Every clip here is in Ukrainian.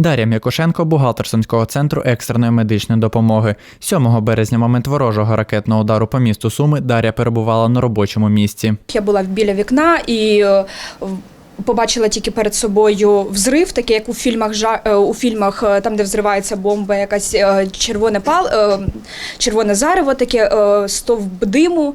Дар'я М'якошенко, бухгалтер Сумського центру екстреної медичної допомоги. 7 березня, момент ворожого ракетного удару по місту Суми, Дар'я перебувала на робочому місці. Я була біля вікна і е, побачила тільки перед собою взрив, такий як у фільмах е, у фільмах, е, там де взривається бомба, якась е, червоне пал, червоне зарево, таке стовп диму,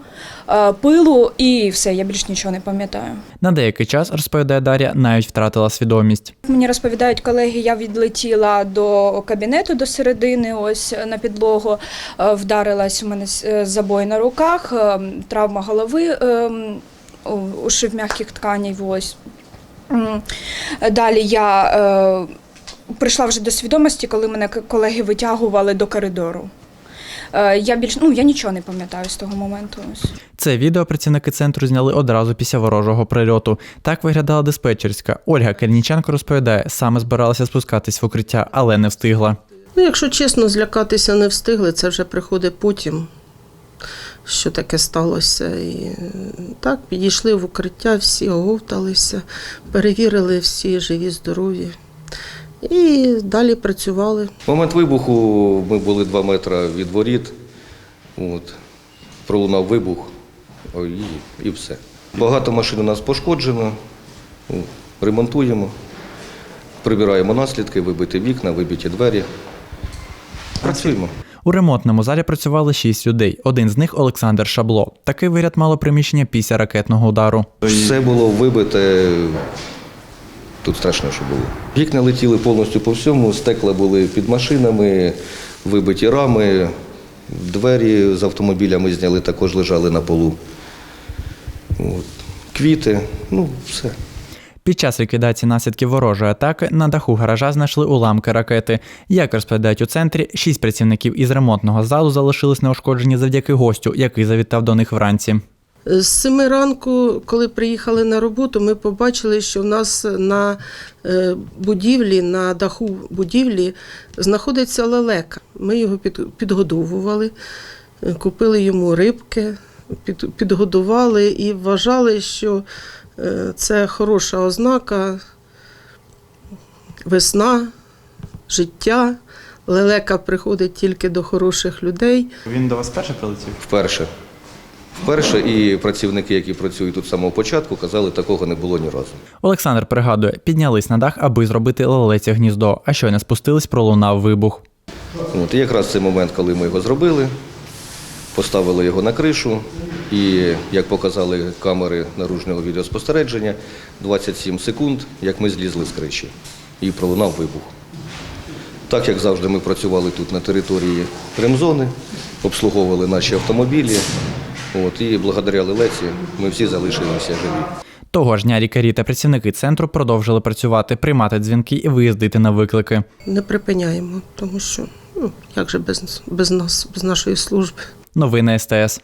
пилу, і все. Я більш нічого не пам'ятаю. На деякий час, розповідає Дар'я, навіть втратила свідомість. Мені розповідають колеги, я відлетіла до кабінету до середини, ось на підлогу, вдарилась у мене забой на руках, травма голови, е, у- ушиб м'яких тканів. Ось. Далі я е, прийшла вже до свідомості, коли мене колеги витягували до коридору. Е, Я більш ну я нічого не пам'ятаю з того моменту. Ось. Це відео працівники центру зняли одразу після ворожого прильоту. Так виглядала диспетчерська. Ольга Кельніченко розповідає, саме збиралася спускатись в укриття, але не встигла. Ну, якщо чесно, злякатися не встигли, це вже приходить потім, що таке сталося. І е, так, підійшли в укриття, всі оговталися, перевірили всі живі, здорові. І далі працювали. В момент вибуху ми були 2 метри від воріт. От. Пролунав вибух і, і все. Багато машин у нас пошкоджено. Ремонтуємо, прибираємо наслідки, вибиті вікна, вибиті двері. Працюємо. У ремонтному залі працювали шість людей. Один з них Олександр Шабло. Такий вигляд мало приміщення після ракетного удару. Все було вибите. Тут страшно, що було. Вікна летіли повністю по всьому, стекла були під машинами, вибиті рами, двері з автомобілями зняли, також лежали на полу. От. Квіти, ну, все. Під час ліквідації наслідків ворожої атаки на даху гаража знайшли уламки ракети. Як розповідають у центрі, шість працівників із ремонтного залу залишились неушкоджені завдяки гостю, який завітав до них вранці. З семи ранку, коли приїхали на роботу, ми побачили, що в нас на е, будівлі, на даху будівлі знаходиться лелека. Ми його під, підгодовували, купили йому рибки, підгодували і вважали, що е, це хороша ознака, весна, життя. Лелека приходить тільки до хороших людей. Він до вас перше прилетів? Вперше. Вперше і працівники, які працюють тут з самого початку, казали, такого не було ні разу. Олександр пригадує, піднялись на дах, аби зробити лелеці гніздо, а щойно спустились, пролунав вибух. От, і якраз цей момент, коли ми його зробили, поставили його на кришу, і як показали камери наружного відеоспостереження, 27 секунд, як ми злізли з криші, і пролунав вибух. Так як завжди, ми працювали тут на території ремзони, обслуговували наші автомобілі. От, і благодаря лелеці ми всі залишилися живі. Того ж дня лікарі та працівники центру продовжили працювати, приймати дзвінки і виїздити на виклики. Не припиняємо, тому що ну, як же без, без нас, без нашої служби. Новини СТС.